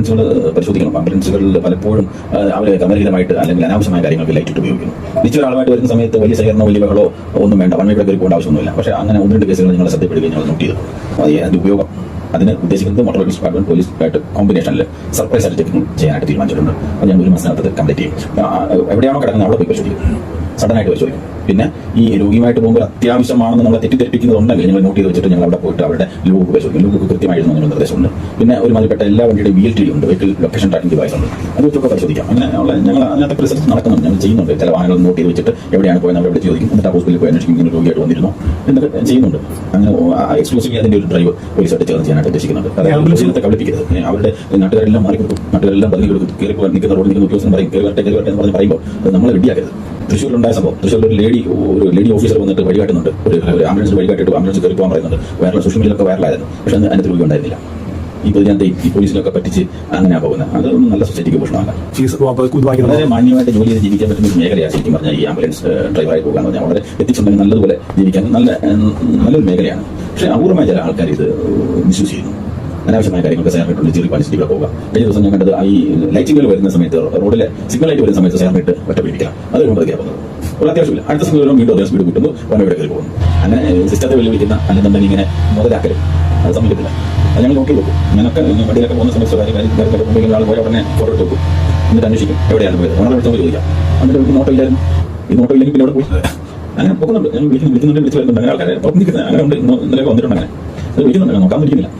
ആംബുലൻസുകൾ പരിശോധിക്കണം. ആംബുലൻസുകളിൽ പലപ്പോഴും അവർ ക്രമരഹിതമായിട്ട് അല്ലെങ്കിൽ അനാവശ്യമായ കാര്യങ്ങൾക്ക് ലൈറ്റിട്ട് ഉപയോഗിക്കുന്നു. നിശ്ചയ ഒരാളുമായിട്ട് വരുന്ന സമയത്ത് വലിയ സഹകരണമോ വലിയ ബഹളോ ഒന്നും വേണ്ട. വൺ ഒരു പോകേണ്ട ആവശ്യമൊന്നുമില്ല. പക്ഷേ അങ്ങനെ ഒന്ന് രണ്ട് കേസുകൾ നിങ്ങൾ ശ്രദ്ധപ്പെടുകയും ഞങ്ങൾ നോട്ട് ചെയ്തു. അത് ഉപയോഗം? അതിന് ഉദ്ദേശിക്കുന്നത് മോട്ടോർ വെഹിക്കിൾ ഡിപ്പാർട്ട്മെന്റ് പോലീസ് ആയിട്ട് കോമ്പിനേഷനിൽ സർപ്രൈസ് ആയിട്ട് ചെക്കിംഗ് ചെയ്യാനായിട്ട് തീരുമാനിച്ചിട്ടുണ്ട്. അത് ഞാൻ ഒരു മാസത്തിനകത്ത് കംപ്ലീറ്റ് ചെയ്യും. എവിടെയാണോ കിടക്കുന്നത് അവിടെ പോയി പരിശോധിക്കും. സഡൻ ആയിട്ട് പരിശോധിക്കും. പിന്നെ ഈ രോഗിയുമായിട്ട് പോകുമ്പോൾ അത്യാവശ്യമാണെന്ന് നമ്മളെ തെറ്റിദ്ധരിപ്പിക്കുന്നുണ്ടെങ്കിൽ ഞങ്ങൾ നോട്ട് ചെയ്ത് വെച്ചിട്ട് ഞങ്ങൾ അവിടെ പോയിട്ട് അവരുടെ ലൂക്ക് പരിശോധിക്കും. ലൂക്ക് കൃത്യമായിരുന്നു എന്നുള്ള നിർദ്ദേശമുണ്ട്. പിന്നെ ഒരു മതിപ്പെട്ട എല്ലാ വണ്ടിയുടെ വീൽ ടി ഉണ്ട്. വെഹിക്കിൾ ലൊക്കേഷൻ ട്രാക്കിംഗ് ഡിവൈസ് ഉണ്ട്. അത് വെച്ചൊക്കെ പരിശോധിക്കാം. അങ്ങനെ ഉള്ള ഞങ്ങൾ അതിനകത്ത് റിസർച്ച് നടക്കുന്നുണ്ട്. ഞങ്ങൾ ചെയ്യുന്നുണ്ട്. ചില വാഹനങ്ങൾ നോട്ട് ചെയ്ത് വെച്ചിട്ട് എവിടെയാണ് പോയത് അവിടെ ചോദിക്കും. എന്നിട്ട് ആ ഹോസ്പിറ്റലിൽ പോയി അന്വേഷിക്കും. ഇങ്ങനെ രോഗിയായിട്ട് വന്നിരുന്നു? എന്നൊക്കെ ചെയ്യുന്നുണ്ട്. അങ്ങനെ എക്സ്ക്ലൂസീവ് അതിന്റെ ഒരു ഡ്രൈവ് പോലീസായിട്ട് ചേർന്ന് ചെയ്യാനായിട്ട് ഉദ്ദേശിക്കുന്നത്. അതായത് കബളിപ്പിക്കരുത്. അവരുടെ നാട്ടുകാരെല്ലാം മാറി കൊടുക്കും നാട്ടുകാരെല്ലാം പതിവ് കൊടുക്കും കയറി പോകാൻ നിൽക്കുന്ന റോഡിൽ നിൽക്കുന്ന ഉദ്യോഗസ്ഥൻ പറയും കയറി വരട്ടെ കയറി വരട്ടെ എന്ന് പറഞ്ഞ് പറയുമ്പോൾ അത് നമ്മളെ റെഡിയാക്കരുത്. തൃശ്ശൂരിലുണ്ടായ സംഭവം. തൃശ്ശൂരിൽ ഒരു ലേഡി ഒരു ലേഡി ഓഫീസർ വന്നിട്ട് വഴികാട്ടുന്നുണ്ട് ഒരു ഒരു ആംബുലൻസ് വഴികാട്ടിട്ട് ആംബുലൻസ് കയറി പോകാൻ പറയുന്നുണ്ട്. വൈറൽ സോഷ്യൽ മീഡിയയിലൊക്കെ വൈറലായിരുന്നു. പക്ഷെ അതിനകത്ത് രോഗി ഉണ്ടായിരുന്നില്ല. ഈ പൊതുജനത്തെ ഈ പോലീസിലൊക്കെ പറ്റിച്ച് അങ്ങനെയാണ് പോകുന്നത്? അത് നല്ല സൊസൈറ്റിക്ക് ഭൂഷണമല്ല വളരെ മാന്യമായിട്ട് ജോലി ചെയ്ത് ജീവിക്കാൻ പറ്റുന്ന ഒരു മേഖലയാണ് ശരിക്കും പറഞ്ഞാൽ ഈ ആംബുലൻസ് ഡ്രൈവറായി പോകാൻ പറഞ്ഞാൽ. വളരെ എത്തിച്ചുണ്ടെങ്കിൽ നല്ലതുപോലെ ജീവിക്കാൻ നല്ല നല്ലൊരു മേഖലയാണ്. പക്ഷേ അപൂർവമായ ചില ആൾക്കാർ ഇത് മിസ്യൂസ് ചെയ്യുന്നു. അനാവശ്യമായ കാര്യങ്ങൾക്ക് ഇട്ടുണ്ട് ചെറിയ പാലിച്ചിട്ട് പോകുക കഴിഞ്ഞ ദിവസം ഞാൻ കണ്ടത് ഈ ലൈറ്റിംഗിൽ വരുന്ന സമയത്ത് റോഡിലെ സിഗ്നൽ ലൈറ്റ് വരുന്ന സമയത്ത് സേർമിട്ട് ഒറ്റ പിടിക്കാം അത് കൊണ്ടൊക്കെയാണ് പോകുന്നത് ഒരു അത്യാവശ്യമില്ല. അടുത്ത സിഗ്നൽ വരുമ്പോൾ വീണ്ടും അതേ സ്പീഡ് കൂട്ടുന്നു വൺ ഇവിടെ കയറി പോകുന്നു. അങ്ങനെ സിസ്റ്റത്തെ വെല്ലുവിളിക്കുന്ന അല്ലെന്നുണ്ടെങ്കിൽ ഇങ്ങനെ മുതലാക്കൽ അത് സമ്മതിക്കത്തില്ല. അത് ഞങ്ങൾ നോക്കി ഞാനൊക്കെ ഈ വണ്ടിയിലൊക്കെ പോകുന്ന സമയത്ത് കാര്യം കാര്യങ്ങളൊക്കെ പോകുമ്പോൾ ആൾ പോയ ഉടനെ ഫോട്ടോ എടുത്ത് വെക്കും. എന്നിട്ട് അന്വേഷിക്കും. എവിടെയാണ് പോയത് ഓണർ എടുത്തോ ചോദിക്കാം. എന്നിട്ട് നോട്ടോ നോട്ടം ഇല്ലായിരുന്നു. ഈ നോട്ടം ഇല്ലെങ്കിൽ പിന്നെ അവിടെ പോയി? അങ്ങനെ പോകുന്നുണ്ട് വിളിക്കുന്നുണ്ട് വിളിച്ചു വരുന്നുണ്ട്. അങ്ങനെ ആൾക്കാരെ പുറത്ത് നിൽക്കുന്നത് അങ്ങനെ ഉണ്ട്? ഇന്നലെ വന്നിട്ടുണ്ട് അങ്ങനെ അത് വിളിക്കുന്നുണ്ട് നോക്കാൻ വിളിക്കുന്നില്ല